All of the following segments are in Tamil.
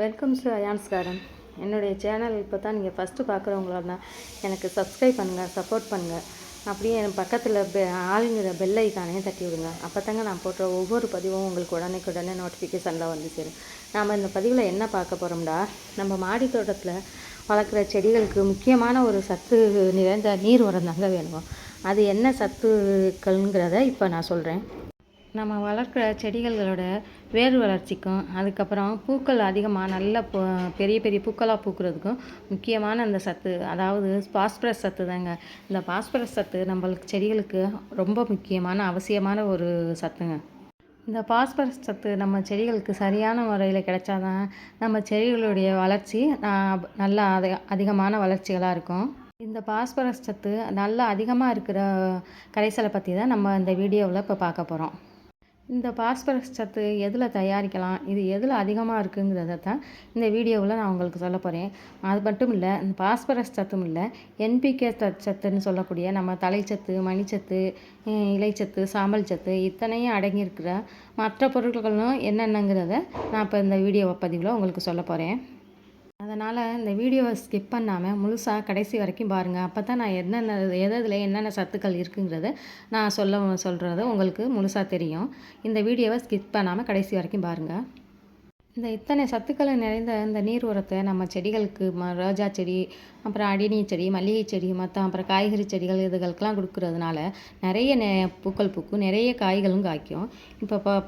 வெல்கம் டு அயான்ஸ் கார்டன் என்னுடைய சேனல் இப்போ தான் நீங்கள் ஃபஸ்ட்டு பார்க்குறவங்களா எனக்கு சப்ஸ்கிரைப் பண்ணுங்கள் சப்போர்ட் பண்ணுங்கள் அப்படியே என் பக்கத்தில் பெ ஆளுங்கிற பெல் ஐக்கானையும் தட்டி விடுங்க. அப்போ தாங்க நான் போடுற ஒவ்வொரு பதிவும் உங்களுக்கு உடனே உடனே நோட்டிஃபிகேஷனில் வந்து சேரும். நாம் இந்த பதிவில் என்ன பார்க்க போகிறோம்டா நம்ம மாடி தோட்டத்தில் வளர்க்குற செடிகளுக்கு முக்கியமான ஒரு சத்து நிறைந்த நீர் உரம் தாங்க வேணும். அது என்ன சத்துக்கள்ங்கிறத இப்போ நான் சொல்கிறேன் நம்ம வளர்க்குற செடிகளோட வேர் வளர்ச்சிக்கும் அதுக்கப்புறம் பூக்கள் அதிகமாக நல்ல பூ- பெரிய பெரிய பூக்களாக பூக்கிறதுக்கும் முக்கியமான அந்த சத்து அதாவது பாஸ்பரஸ் சத்து தாங்க. இந்த பாஸ்பரஸ் சத்து நம்மளுக்கு செடிகளுக்கு ரொம்ப முக்கியமான அவசியமான ஒரு சத்துங்க. இந்த பாஸ்பரஸ் சத்து நம்ம செடிகளுக்கு சரியான முறையில் கிடைச்சாதான் நம்ம செடிகளுடைய வளர்ச்சி நல்லா அதிகமான வளர்ச்சிகளாக இருக்கும். இந்த பாஸ்பரஸ் சத்து நல்லா அதிகமாக இருக்கிற கரைசலை பற்றி தான் நம்ம இந்த வீடியோவில் இப்போ பார்க்க போகிறோம் இந்த பாஸ்பரஸ் சத்து எதில் தயாரிக்கலாம்? இது எதில் அதிகமாக இருக்குங்கிறத தான் இந்த வீடியோவில் நான் உங்களுக்கு சொல்ல போகிறேன் அது மட்டும் இல்லை இந்த பாஸ்பரஸ் சத்தும் இல்லை என்பிகே சத்துன்னு சொல்லக்கூடிய நம்ம தலைச்சத்து மணிச்சத்து இலைச்சத்து சாம்பல் சத்து இத்தனையும் அடங்கியிருக்கிற மற்ற பொருட்களும் என்னென்னங்கிறத நான் இப்போ இந்த வீடியோ பதிவில் உங்களுக்கு சொல்ல போகிறேன் அதனால் இந்த வீடியோவை ஸ்கிப் பண்ணாமல் முழுசாக கடைசி வரைக்கும் பாருங்கள் அப்போ தான் நான் என்னென்ன எதில் என்னென்ன சத்துக்கள் இருக்குங்கிறத நான் சொல்ல சொல்கிறது உங்களுக்கு முழுசாக தெரியும். இந்த வீடியோவை ஸ்கிப் பண்ணாமல் கடைசி வரைக்கும் பாருங்கள் இந்த இத்தனை சத்துக்களை நிறைந்த இந்த நீர் உரத்தை நம்ம செடிகளுக்கு ம ரோஜா செடி அப்புறம் அடினி செடி மல்லிகை செடி மற்ற அப்புறம் காய்கறி செடிகள் இதுகளுக்கெல்லாம் கொடுக்கறதுனால நிறைய நெ பூக்கள் பூக்கும் நிறைய காய்களும் காய்க்கும். இப்போ ப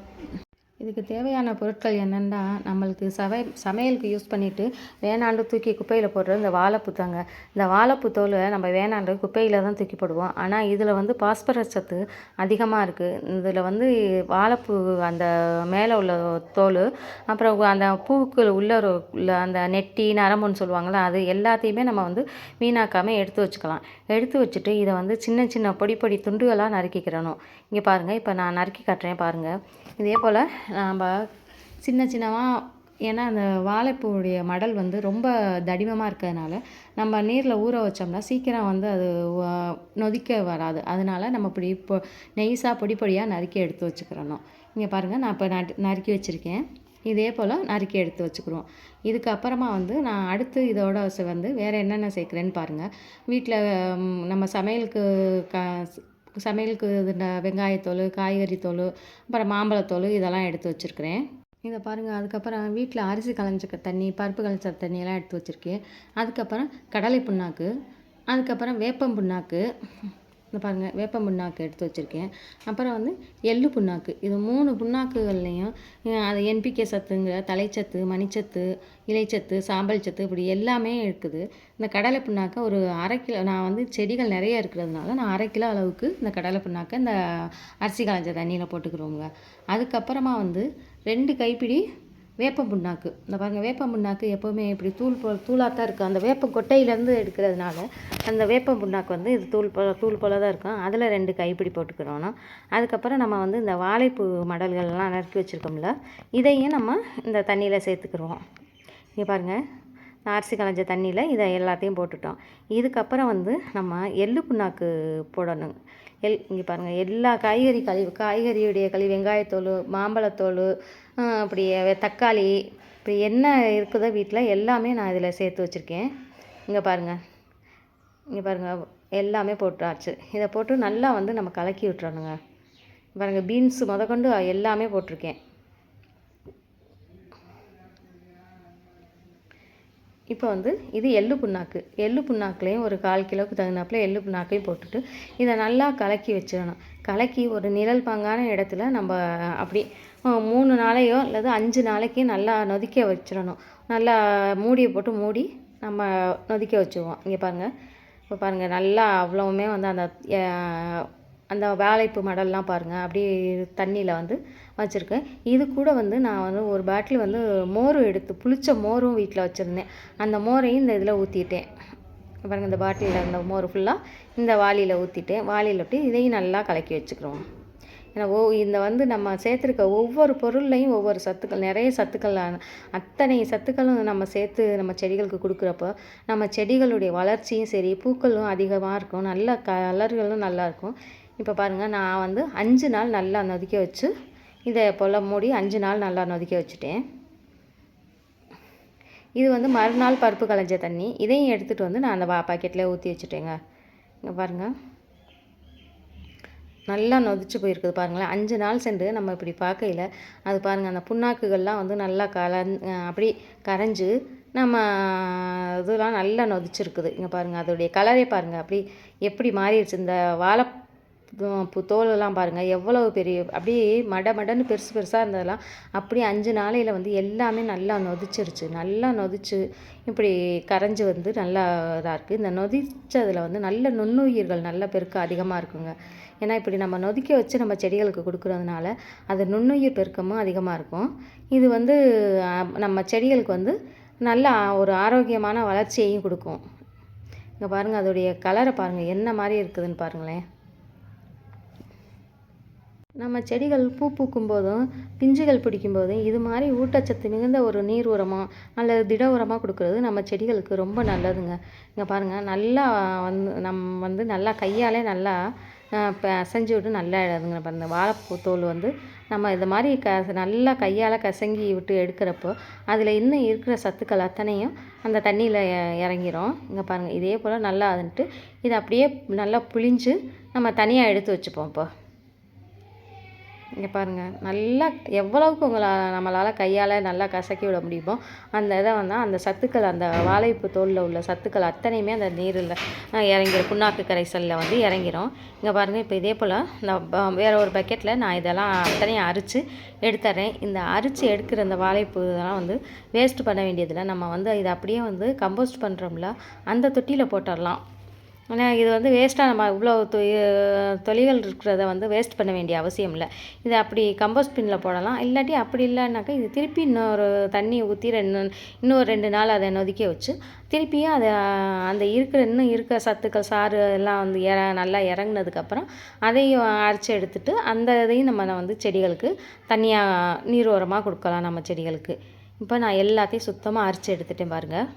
இதுக்கு தேவையான பொருட்கள் என்னென்னா நம்மளுக்கு சவை சமையலுக்கு யூஸ் பண்ணிவிட்டு வேணாண்டு தூக்கி குப்பையில் போடுறது இந்த வாழைப்பூ தாங்க. இந்த வாழைப்பூ தோலை நம்ம வேணாண்டு குப்பையில் தான் தூக்கி போடுவோம். ஆனால் இதில் வந்து பாஸ்பரஸ் சத்து அதிகமாக இருக்குது இதில் வந்து வாழைப்பூ அந்த மேலே உள்ள தோல் அப்புறம் அந்த பூவுக்கு உள்ள உள்ள அந்த நெட்டி நரம்புன்னு சொல்லுவாங்களா அது எல்லாத்தையுமே நம்ம வந்து வீணாக்காமல் எடுத்து வச்சுக்கலாம். எடுத்து வச்சுட்டு இதை வந்து சின்ன சின்ன பொடி பொடி துண்டுகளாக நறுக்கிக்கிறணும். இங்கே பாருங்கள் இப்போ நான் நறுக்கி காட்டுறேன் பாருங்கள் இதே போல் நம்ம சின்ன சின்னமாக ஏன்னா அந்த வாழைப்பூவுடைய மடல் வந்து ரொம்ப தடிமமாக இருக்கிறதுனால நம்ம நீரில் ஊற வச்சோம்னா சீக்கிரம் வந்து அது நொதிக்க வராது. அதனால நம்ம இப்படி இப்போ நெய்ஸாக பொடி பொடியாக நறுக்கி எடுத்து வச்சுக்கிறணும். இங்கே பாருங்கள் நான் இப்போ நட் நறுக்கி வச்சுருக்கேன். இதே போல் நறுக்கி எடுத்து வச்சுக்கிறோம். இதுக்கப்புறமா வந்து நான் அடுத்து இதோட வந்து வேறு என்னென்ன சேர்க்குறேன்னு பாருங்கள் வீட்டில் நம்ம சமையலுக்கு க சமையலுக்கு இது வெங்காயத்தோல் காய்கறி தோல் அப்புறம் மாம்பழத்தோல் இதெல்லாம் எடுத்து வச்சுருக்கிறேன். இதை பாருங்கள் அதுக்கப்புறம் வீட்டில் அரிசி களைஞ்ச தண்ணி பருப்பு களைஞ்ச தண்ணியெல்லாம் எடுத்து வச்சுருக்கேன். அதுக்கப்புறம் கடலை புண்ணாக்கு அதுக்கப்புறம் வேப்பம் புண்ணாக்கு இந்த பாருங்கள் வேப்பம் புண்ணாக்கு எடுத்து வச்சுருக்கேன். அப்புறம் வந்து எள்ளு புண்ணாக்கு. இது மூணு புண்ணாக்குகள்லையும் அது என்பிகே சத்துங்கிற தலைச்சத்து மணிச்சத்து இலைச்சத்து சாம்பல் சத்து இப்படி எல்லாமே இருக்குது. இந்த கடலை புண்ணாக்கை ஒரு அரை கிலோ நான் வந்து செடிகள் நிறைய இருக்கிறதுனால நான் அரை கிலோ அளவுக்கு இந்த கடலை புண்ணாக்கை இந்த அரிசி களைஞ்ச தண்ணியில் போட்டுக்கிறோங்க. அதுக்கப்புறமா வந்து ரெண்டு கைப்பிடி வேப்பம் புண்ணாக்கு. இந்த பாருங்கள் வேப்பம் புண்ணாக்கு எப்போவுமே இப்படி தூள் போல் தூளாக தான் இருக்கும். அந்த வேப்பம் கொட்டையிலேருந்து எடுக்கிறதுனால அந்த வேப்பம் புண்ணாக்கு வந்து இது தூள் போல தூள் போல தான் இருக்கும். அதில் ரெண்டு கைப்பிடி போட்டுக்கிறோன்னா அதுக்கப்புறம் நம்ம வந்து இந்த வாழைப்பூ மடல்கள்லாம் நறுக்கி வச்சுருக்கோம்ல இதையும் நம்ம இந்த தண்ணியில் சேர்த்துக்கிறோம் இங்கே பாருங்கள் அரிசி களைஞ்ச தண்ணியில் இதை எல்லாத்தையும் போட்டுட்டோம். இதுக்கப்புறம் வந்து நம்ம எள்ளு புண்ணாக்கு போடணும். எல் இங்கே பாருங்கள் எல்லா காய்கறி கழிவு காய்கறியுடைய கழிவு வெங்காயத்தோல் மாம்பழத்தோல் அப்படி தக்காளி இப்படி என்ன இருக்குதோ வீட்டில் எல்லாமே நான் இதில் சேர்த்து வச்சுருக்கேன். இங்கே பாருங்கள் இங்கே பாருங்கள் எல்லாமே போட்டாச்சு. இதை போட்டு நல்லா வந்து நம்ம கலக்கி விட்டுறணுங்க. பாருங்கள் பீன்ஸு முதக்கொண்டு எல்லாமே போட்டிருக்கேன். இப்போ வந்து இது எள்ளு புண்ணாக்கு. எள்ளு புண்ணாக்குலேயும் ஒரு கால் கிலோவுக்கு தகுந்தாப்புல எள்ளு புண்ணாக்கையும் போட்டுட்டு இதை நல்லா கலக்கி வச்சிடணும். கலக்கி ஒரு நிழல் பாங்கான இடத்துல நம்ம அப்படி மூணு நாளையோ அல்லது அஞ்சு நாளைக்கு நல்லா நொதிக்க வச்சிடணும். நல்லா மூடியை போட்டு மூடி நம்ம நொதிக்க வச்சுருவோம் இங்கே பாருங்கள் இப்போ பாருங்கள் நல்லா அவ்வளவுமே வந்து அந்த அந்த வாழைப்பு மடல்லாம் பாருங்கள் அப்படியே தண்ணியில் வந்து வச்சுருக்கேன். இது கூட வந்து நான் வந்து ஒரு பாட்டில் வந்து மோர் எடுத்து புளிச்ச மோரும் வீட்டில் வச்சுருந்தேன். அந்த மோரையும் இந்த இதில் ஊற்றிட்டேன் பாருங்கள் இந்த பாட்டிலில் அந்த மோர் ஃபுல்லாக இந்த வாளியில் ஊற்றிட்டேன் வாளியில் விட்டு இதையும் நல்லா கலக்கி வச்சுக்கிறோம். ஏன்னா ஓ இந்த வந்து நம்ம சேர்த்துருக்க ஒவ்வொரு பொருள்லையும் ஒவ்வொரு சத்துக்கள் நிறைய சத்துக்கள் அத்தனை சத்துக்களும் நம்ம சேர்த்து நம்ம செடிகளுக்கு கொடுக்குறப்போ நம்ம செடிகளுடைய வளர்ச்சியும் சரி பூக்களும் அதிகமாக இருக்கும். நல்ல கலர்களும் நல்லாயிருக்கும் இப்போ பாருங்கள் நான் வந்து அஞ்சு நாள் நல்லா நொதிக்க வச்சு இதை போல் மூடி அஞ்சு நாள் நல்லா நொதிக்க வச்சுட்டேன். இது வந்து மறுநாள் பருப்பு களைஞ்ச தண்ணி. இதையும் எடுத்துகிட்டு வந்து நான் அந்த வா பாக்கெட்டில் ஊற்றி வச்சுட்டேங்க. இங்கே பாருங்கள் நல்லா நொதிச்சு போயிருக்குது பாருங்களேன். அஞ்சு நாள் சென்று நம்ம இப்படி பார்க்கையில் அது பாருங்கள் அந்த புண்ணாக்குகள்லாம் வந்து நல்லா கலந் அப்படி கரைஞ்சு நம்ம இதெல்லாம் நல்லா நொதிச்சிருக்குது. இங்கே பாருங்கள் அதோடைய கலரே பாருங்கள் அப்படி எப்படி மாறிடுச்சு. இந்த வாழை தோலெல்லாம் பாருங்கள் எவ்வளோ பெரிய அப்படியே மட மடன்னு பெருசு பெருசாக இருந்ததெல்லாம் அப்படியே அஞ்சு நாளையில் வந்து எல்லாமே நல்லா நொதிச்சிருச்சு. நல்லா நொதிச்சு இப்படி கரைஞ்சி வந்து நல்லா இதாக இருக்குது இந்த நொதிச்சதில் வந்து நல்ல நுண்ணுயிர்கள் நல்ல பெருக்கம் அதிகமாக இருக்குங்க. ஏன்னா இப்படி நம்ம நொதிக்க வச்சு நம்ம செடிகளுக்கு கொடுக்குறதுனால அது நுண்ணுயிர் பெருக்கமும் அதிகமாக இருக்கும். இது வந்து நம்ம செடிகளுக்கு வந்து நல்ல ஒரு ஆரோக்கியமான வளர்ச்சியையும் கொடுக்கும். இங்கே பாருங்கள் அதோடைய கலரை பாருங்கள் என்ன மாதிரி இருக்குதுன்னு பாருங்களேன். நம்ம செடிகள் பூ பூக்கும் போதும் பிஞ்சுகள் பிடிக்கும் போதும் இது மாதிரி ஊட்டச்சத்து மிகுந்த ஒரு நீர் உரமாக அல்லது திட உரமாக கொடுக்குறது நம்ம செடிகளுக்கு ரொம்ப நல்லதுங்க. இங்கே பாருங்கள் நல்லா வந்து நம் வந்து நல்லா கையாலே நல்லா அசைஞ்சு விட்டு நல்லா இடுதுங்க இப்போ இந்த வாழைப்பூ தோல் வந்து நம்ம இது மாதிரி க நல்லா கையால் கசங்கி விட்டு எடுக்கிறப்போ அதில் இன்னும் இருக்கிற சத்துக்கள் அத்தனையும் அந்த தண்ணியில் இறங்கிரும். இங்கே பாருங்கள் இதே போல் நல்லா அதுன்ட்டு இதை அப்படியே நல்லா புளிஞ்சு நம்ம தனியாக எடுத்து வச்சுப்போம் இப்போ. இங்கே பாருங்கள் நல்லா எவ்வளவுக்கு உங்களால் நம்மளால் கையால் நல்லா கசக்கி விட முடியுமோ அந்த இதை வந்து அந்த சத்துக்கள் அந்த வாழைப்பு தோலில் உள்ள சத்துக்கள் அத்தனையுமே அந்த நீரில் இறங்கிடும் புண்ணாக்கு கரைசலில் வந்து இறங்கிரும். இங்கே பாருங்கள் இப்போ இதே போல் நான் வேறு ஒரு பக்கெட்டில் நான் இதெல்லாம் அத்தனையும் அரித்து எடுத்துறேன். இந்த அரித்து எடுக்கிற அந்த வாழைப்பு இதெல்லாம் வந்து வேஸ்ட் பண்ண வேண்டியதில்லை. நம்ம வந்து இதை அப்படியே வந்து கம்போஸ்ட் பண்ணுறோம்ல அந்த தொட்டியில் போட்டுடலாம். ஆனால் இது வந்து வேஸ்ட்டாக நம்ம இவ்வளோ தொழில்கள் இருக்கிறத வந்து வேஸ்ட் பண்ண வேண்டிய அவசியம் இல்லை. இதை அப்படி கம்போஸ்ட் பின்னில் போடலாம். இல்லாட்டி அப்படி இல்லைனாக்கா இது திருப்பி இன்னொரு தண்ணி ஊற்றி ரெண்டு இன்னொரு ரெண்டு நாள் அதை நொதிக்க வச்சு திருப்பியும் அதை அந்த இருக்கிற இன்னும் இருக்க சத்துக்கள் சாறு எல்லாம் வந்து இற நல்லா இறங்குனதுக்கப்புறம் அதையும் அரைச்சி எடுத்துட்டு அந்த இதையும் நம்ம வந்து செடிகளுக்கு தனியாக நீர் உரமாக கொடுக்கலாம் நம்ம செடிகளுக்கு. இப்போ நான் எல்லாத்தையும் சுத்தமாக அரைச்சி எடுத்துட்டேன் பாருங்கள்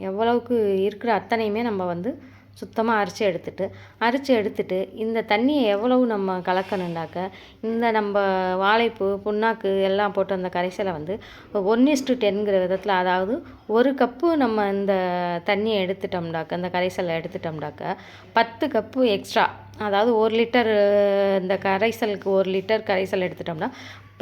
எவ்வளவுக்கு இருக்கிற அத்தனையுமே நம்ம வந்து சுத்தமாக அரைச்சி எடுத்துட்டு அரைச்சி எடுத்துட்டு இந்த தண்ணியை எவ்வளவு நம்ம கலக்கணுண்டாக்க இந்த நம்ம வாழைப்பூ புண்ணாக்கு எல்லாம் போட்டு அந்த கரைசலை வந்து ஒன் இஸ்டு டென்கிற விதத்தில் அதாவது ஒரு கப்பு நம்ம இந்த தண்ணியை எடுத்துட்டோம்டாக்க அந்த கரைசலை எடுத்துட்டோம்னாக்க பத்து கப்பு எக்ஸ்ட்ரா அதாவது ஒரு லிட்டர் இந்த கரைசலுக்கு ஒரு லிட்டர் கரைசல் எடுத்துட்டோம்னா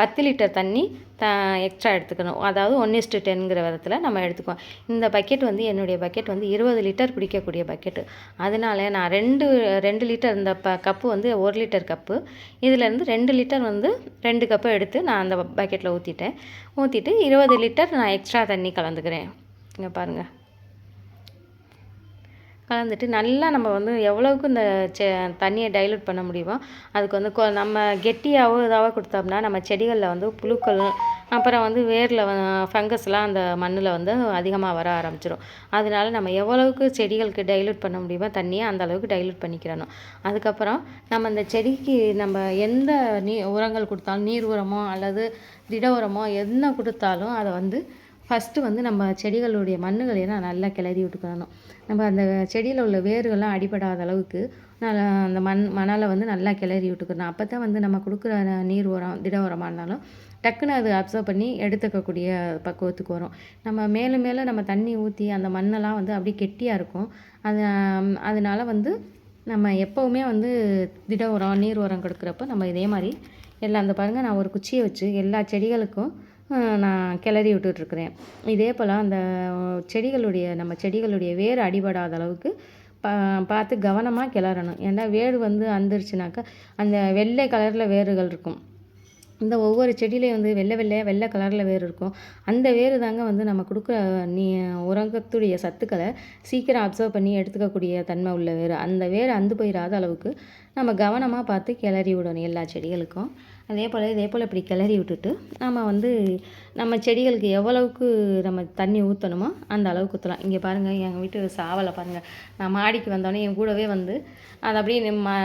பத்து லிட்டர் தண்ணி த எக்ஸ்ட்ரா எடுத்துக்கணும். அதாவது ஒன் இஸ்ட்டு டென்ங்கிற விதத்தில் நம்ம எடுத்துக்குவோம். இந்த பக்கெட் வந்து என்னுடைய பக்கெட் வந்து இருபது லிட்டர் பிடிக்கக்கூடிய பக்கெட்டு அதனால நான் ரெண்டு ரெண்டு லிட்டர் இந்த ப கப்பு வந்து ஒரு லிட்டர் கப்பு இதிலேருந்து ரெண்டு லிட்டர் வந்து ரெண்டு கப்பு எடுத்து நான் அந்த பக்கெட்டில் ஊற்றிட்டேன் ஊற்றிட்டு இருபது லிட்டர் நான் எக்ஸ்ட்ரா தண்ணி கலந்துக்கிறேன். இங்கே பாருங்கள் கலந்துட்டு நல்லா நம்ம வந்து எவ்வளோவுக்கு இந்த செ தண்ணியை டைலூட் பண்ண முடியுமோ அதுக்கு வந்து கொ நம்ம கெட்டியாகவோ இதாகவோ கொடுத்தோம்னா நம்ம செடிகளில் வந்து புழுக்கள் அப்புறம் வந்து வேரில் ஃபங்கஸ்லாம் அந்த மண்ணில் வந்து அதிகமாக வர ஆரம்பிச்சிடும் அதனால நம்ம எவ்வளவுக்கு செடிகளுக்கு டைலூட் பண்ண முடியுமோ தண்ணியை அந்த அளவுக்கு டைலூட் பண்ணிக்கிறணும். அதுக்கப்புறம் நம்ம அந்த செடிக்கு நம்ம எந்த நீ உரங்கள் கொடுத்தாலும் நீர் உரமோ அல்லது திட உரமோ என்ன கொடுத்தாலும் அதை வந்து ஃபஸ்ட்டு வந்து நம்ம செடிகளுடைய மண்ணுகளை மண்ணுகளையெல்லாம் நல்லா கிளறி விட்டுக்கணும். நம்ம அந்த செடியில் உள்ள வேர்கள்லாம் அடிபடாத அளவுக்கு நல்லா அந்த மண் மணலை வந்து நல்லா கிளறி விட்டுக்கணும். அப்போ தான் வந்து நம்ம கொடுக்குற நீர் உரம் திட உரமாக இருந்தாலும் டக்குன்னு அது அப்சர்வ் பண்ணி எடுத்துக்கக்கூடிய பக்குவத்துக்கு வரும். நம்ம மேலும் மேலே நம்ம தண்ணி ஊற்றி அந்த மண்ணெல்லாம் வந்து அப்படியே கெட்டியாக இருக்கும். அது அதனால் வந்து நம்ம எப்போவுமே வந்து திட உரம் நீர் உரம் கொடுக்குறப்ப நம்ம இதே மாதிரி எல்லாம் அந்த பாருங்கள் நான் ஒரு குச்சியை வச்சு எல்லா செடிகளுக்கும் நான் கிளறி விட்டுட்ருக்குறேன். இதே போல் அந்த செடிகளுடைய நம்ம செடிகளுடைய வேர் அடிபடாத அளவுக்கு பா பார்த்து கவனமாக கிளறணும். ஏன்னா வேர் வந்து அந்துருச்சுனாக்கா அந்த வெள்ளை கலரில் வேர்கள் இருக்கும். இந்த ஒவ்வொரு செடியிலையும் வந்து வெள்ளை வெள்ளையாக வெள்ளை கலரில் வேர் இருக்கும். அந்த வேர் தாங்க வந்து நம்ம கொடுக்குற நீ உரங்கத்துடைய சத்துக்களை சீக்கிரம் அப்சர்வ் பண்ணி எடுத்துக்கக்கூடிய தன்மை உள்ள வேர். அந்த வேர் அந்து போயிடாத அளவுக்கு நம்ம கவனமாக பார்த்து கிளறி விடணும் எல்லா செடிகளுக்கும். அதே போல் இதே போல் இப்படி கிளறி விட்டுட்டு நம்ம வந்து நம்ம செடிகளுக்கு எவ்வளவுக்கு நம்ம தண்ணி ஊற்றணுமோ அந்த அளவுக்கு ஊற்றலாம் இங்கே பாருங்கள் எங்கள் வீட்டு சாவலை பாருங்கள் நான் மாடிக்கு வந்தோடனே என் கூடவே வந்து அதை அப்படியே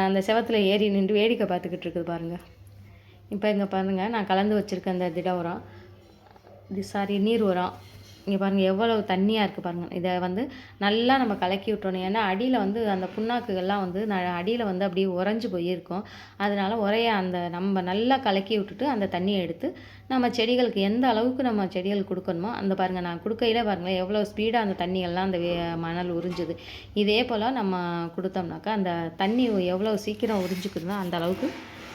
அந்த செவத்தில் ஏறி நின்று வேடிக்கை பார்த்துக்கிட்டு இருக்குது பாருங்கள் இப்போ இங்கே பாருங்கள் நான் கலந்து வச்சுருக்கேன் அந்த திட உரம். இது சாரி நீர் உரம். இங்கே பாருங்கள் எவ்வளவு தண்ணியாக இருக்குது பாருங்கள் இதை வந்து நல்லா நம்ம கலக்கி விட்டுறணும் ஏன்னா அடியில் வந்து அந்த புண்ணாக்குகள்லாம் வந்து ந அடியில் வந்து அப்படியே உறைஞ்சி போயிருக்கும். அதனால உரைய அந்த நம்ம நல்லா கலக்கி விட்டுட்டு அந்த தண்ணியை எடுத்து நம்ம செடிகளுக்கு எந்த அளவுக்கு நம்ம செடிகள் கொடுக்கணுமோ அந்த பாருங்கள் நான் கொடுக்கையில பாருங்களேன் எவ்வளோ ஸ்பீடாக அந்த தண்ணியெல்லாம் அந்த வே- மணல் உறிஞ்சுது. இதே போல் நம்ம கொடுத்தோம்னாக்கா அந்த தண்ணி எவ்வளோ சீக்கிரம் உறிஞ்சிக்குதுன்னா அந்த அளவுக்கு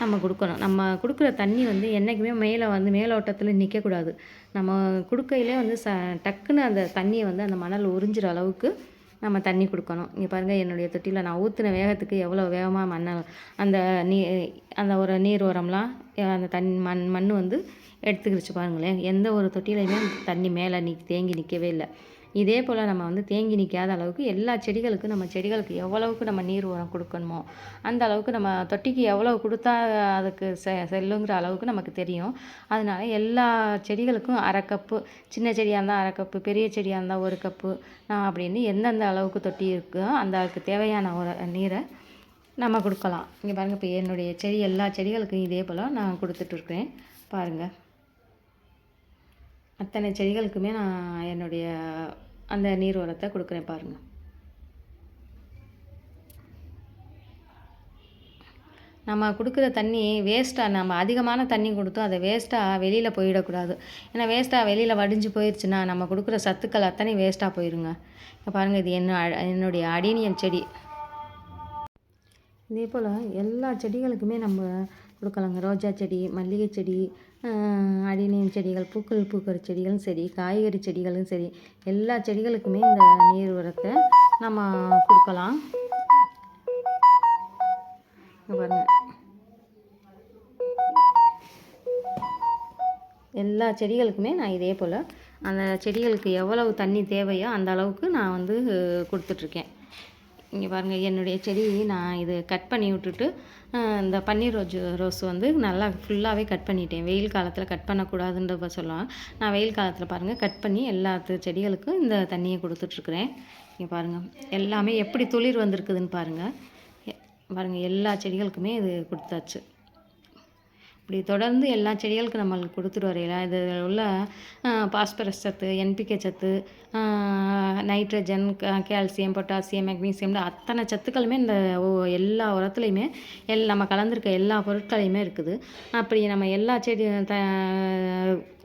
நம்ம கொடுக்கணும். நம்ம கொடுக்குற தண்ணி வந்து என்றைக்குமே மேலே வந்து மேலோட்டத்தில் நிற்கக்கூடாது நம்ம கொடுக்கையிலே வந்து ச டக்குன்னு அந்த தண்ணியை வந்து அந்த மணல் உறிஞ்சிற அளவுக்கு நம்ம தண்ணி கொடுக்கணும். இங்கே பாருங்கள் என்னுடைய தொட்டியில் நான் ஊற்றின வேகத்துக்கு எவ்வளோ வேகமாக மண்ணை அந்த நீ அந்த ஒரு நீர் உரம்லாம் அந்த தண் மண் மண் வந்து எடுத்துக்கிடுச்சு பாருங்களேன். எந்த ஒரு தொட்டிலையுமே தண்ணி மேலே நிக் தேங்கி நிற்கவே இல்லை. இதே போல் நம்ம வந்து தேங்கி நிற்காத அளவுக்கு எல்லா செடிகளுக்கும் நம்ம செடிகளுக்கு எவ்வளவுக்கு நம்ம நீர் உரம் கொடுக்கணுமோ அந்த அளவுக்கு நம்ம தொட்டிக்கு எவ்வளோ கொடுத்தா அதுக்கு செ செல்லுங்கிற அளவுக்கு நமக்கு தெரியும். அதனால எல்லா செடிகளுக்கும் அரை கப்பு சின்ன செடியாக இருந்தால் அரை கப்பு பெரிய செடியாக இருந்தால் ஒரு கப்பு நான் அப்படின்னு எந்தெந்த அளவுக்கு தொட்டி இருக்கோ அந்த அதுக்கு தேவையான ஒரு நீரை நம்ம கொடுக்கலாம். இங்கே பாருங்கள் இப்போ என்னுடைய செடி எல்லா செடிகளுக்கும் இதே போல் நான் கொடுத்துட்ருக்கேன் பாருங்கள் அத்தனை செடிகளுக்குமே நான் என்னுடைய அந்த நீர் உரத்தை கொடுக்குறேன் பாருங்கள் நம்ம கொடுக்குற தண்ணி வேஸ்ட்டாக நம்ம அதிகமான தண்ணி கொடுத்தோம் அதை வேஸ்ட்டாக வெளியில் போயிடக்கூடாது. ஏன்னா வேஸ்ட்டாக வெளியில் வடிஞ்சு போயிடுச்சுன்னா நம்ம கொடுக்குற சத்துக்கள் அத்தனை வேஸ்ட்டாக போயிருங்க. இப்போ பாருங்கள் இது என்ன என்னுடைய அடீனியம் செடி. இதே போல் எல்லா செடிகளுக்குமே நம்ம கொடுக்கலாங்க. ரோஜா செடி மல்லிகை செடி அடிநீர் செடிகள் பூக்கள் பூக்கிற செடிகளும் சரி காய்கறி செடிகளும் சரி எல்லா செடிகளுக்குமே இந்த நீர் உரத்தை நம்ம கொடுக்கலாம். எல்லா செடிகளுக்குமே நான் இதே போல் அந்த செடிகளுக்கு எவ்வளவு தண்ணி தேவையோ அந்த அளவுக்கு நான் வந்து கொடுத்துட்ருக்கேன் இங்கே பாருங்கள் என்னுடைய செடி நான் இது கட் பண்ணி விட்டுட்டு இந்த பன்னீர் ரோஜ் ரோஸ் வந்து நல்லா ஃபுல்லாகவே கட் பண்ணிட்டேன். வெயில் காலத்தில் கட் பண்ணக்கூடாதுன்றப்ப சொல்லலாம். நான் வெயில் காலத்தில் பாருங்கள் கட் பண்ணி எல்லா செடிகளுக்கும் இந்த தண்ணியை கொடுத்துட்ருக்குறேன். இங்கே பாருங்கள் எல்லாமே எப்படி துளிர் வந்திருக்குதுன்னு பாருங்கள் பாருங்கள் எல்லா செடிகளுக்குமே இது கொடுத்தாச்சு. இப்படி தொடர்ந்து எல்லா செடிகளுக்கும் நம்மளுக்கு கொடுத்துட்டு வரையில இது உள்ள பாஸ்பரஸ் சத்து என்பிகே சத்து நைட்ரஜன் கால்சியம் பொட்டாசியம் மெக்னீசியம்னு அத்தனை சத்துக்களுமே இந்த எல்லா உரத்துலையுமே எல் நம்ம கலந்துருக்க எல்லா பொருட்களையுமே இருக்குது. அப்படி நம்ம எல்லா செடி த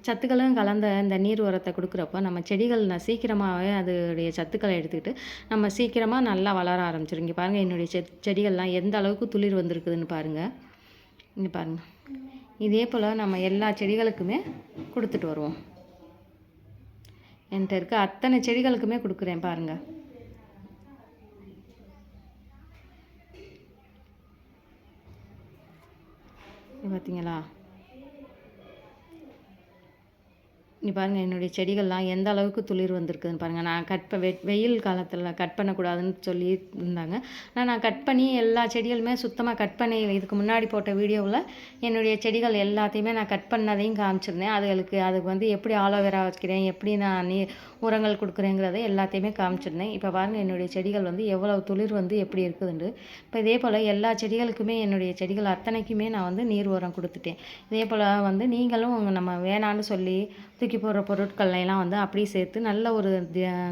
சத்துக்களும் கலந்த இந்த நீர் உரத்தை கொடுக்குறப்போ நம்ம செடிகள் சீக்கிரமாகவே அதோடைய சத்துக்களை எடுத்துக்கிட்டு நம்ம சீக்கிரமாக நல்லா வளர ஆரம்பிச்சிருங்க பாருங்கள் என்னுடைய செ செடிகள்லாம் எந்த அளவுக்கு துளிர் வந்திருக்குதுன்னு பாருங்கள் இங்கே பாருங்கள் இதே போல் நம்ம எல்லா செடிகளுக்குமே கொடுத்துட்டு வருவோம். என்கிட்ட இருக்க அத்தனை செடிகளுக்குமே கொடுக்குறேன் பாருங்கள் பார்த்தீங்களா நீ பாருங்கள் என்னுடைய செடிகள்லாம் எந்த அளவுக்கு துளிர் வந்திருக்குதுன்னு பாருங்கள் நான் கட் வெ- வெயில் காலத்தில் கட் பண்ணக்கூடாதுன்னு சொல்லி இருந்தாங்க. ஆனால் நான் கட் பண்ணி எல்லா செடிகளுமே சுத்தமாக கட் பண்ணி இதுக்கு முன்னாடி போட்ட வீடியோவில் என்னுடைய செடிகள் எல்லாத்தையுமே நான் கட் பண்ணதையும் காமிச்சிருந்தேன். அதுகளுக்கு அதுக்கு வந்து எப்படி ஆலோவேரா வைக்கிறேன் எப்படி நான் நீ உரங்கள் கொடுக்குறேங்கிறத எல்லாத்தையுமே காமிச்சிருந்தேன். இப்போ பாருங்கள் என்னுடைய செடிகள் வந்து எவ்வளவு துளிர் வந்து எப்படி இருக்குதுண்டு இப்போ இதே போல் எல்லா செடிகளுக்குமே என்னுடைய செடிகள் அத்தனைக்குமே நான் வந்து நீர் உரம் கொடுத்துட்டேன். இதே போல் வந்து நீங்களும் நம்ம வேணான்னு சொல்லி தூக்கி போடுற பொருட்களை எல்லாம் வந்து அப்படியே சேர்த்து நல்ல ஒரு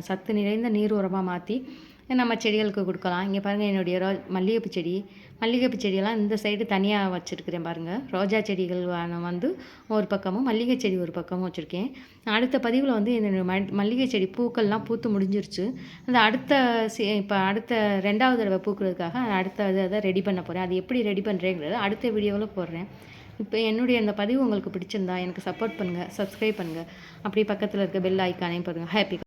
சத்து நிறைந்த நீர் உரமாக மாற்றி நம்ம செடிகளுக்கு கொடுக்கலாம். இங்கே பாருங்கள் என்னுடைய ரோ மல்லிகைப்பூ செடி. மல்லிகைப்பூ செடியெல்லாம் இந்த சைடு தனியாக வச்சுருக்கிறேன் பாருங்கள் ரோஜா செடிகள் வந்து ஒரு பக்கமும் மல்லிகை செடி ஒரு பக்கமும் வச்சுருக்கேன். அடுத்த பதிவில் வந்து என்னோட ம மல்லிகை செடி பூக்கள்லாம் பூத்து முடிஞ்சிருச்சு. அந்த அடுத்த சி இப்போ அடுத்த ரெண்டாவது தடவை பூக்கிறதுக்காக அடுத்த இதை அதை ரெடி பண்ண போகிறேன் அது எப்படி ரெடி பண்ணுறேங்கிறத அடுத்த வீடியோவில் போடுறேன். இப்போ என்னுடைய அந்த பதிவு உங்களுக்கு பிடிச்சிருந்தா எனக்கு சப்போர்ட் பண்ணுங்கள் சப்ஸ்கிரைப் பண்ணுங்கள் அப்படியே பக்கத்தில் இருக்க பெல் ஐக்கானையும் பாருங்கள் ஹாப்பி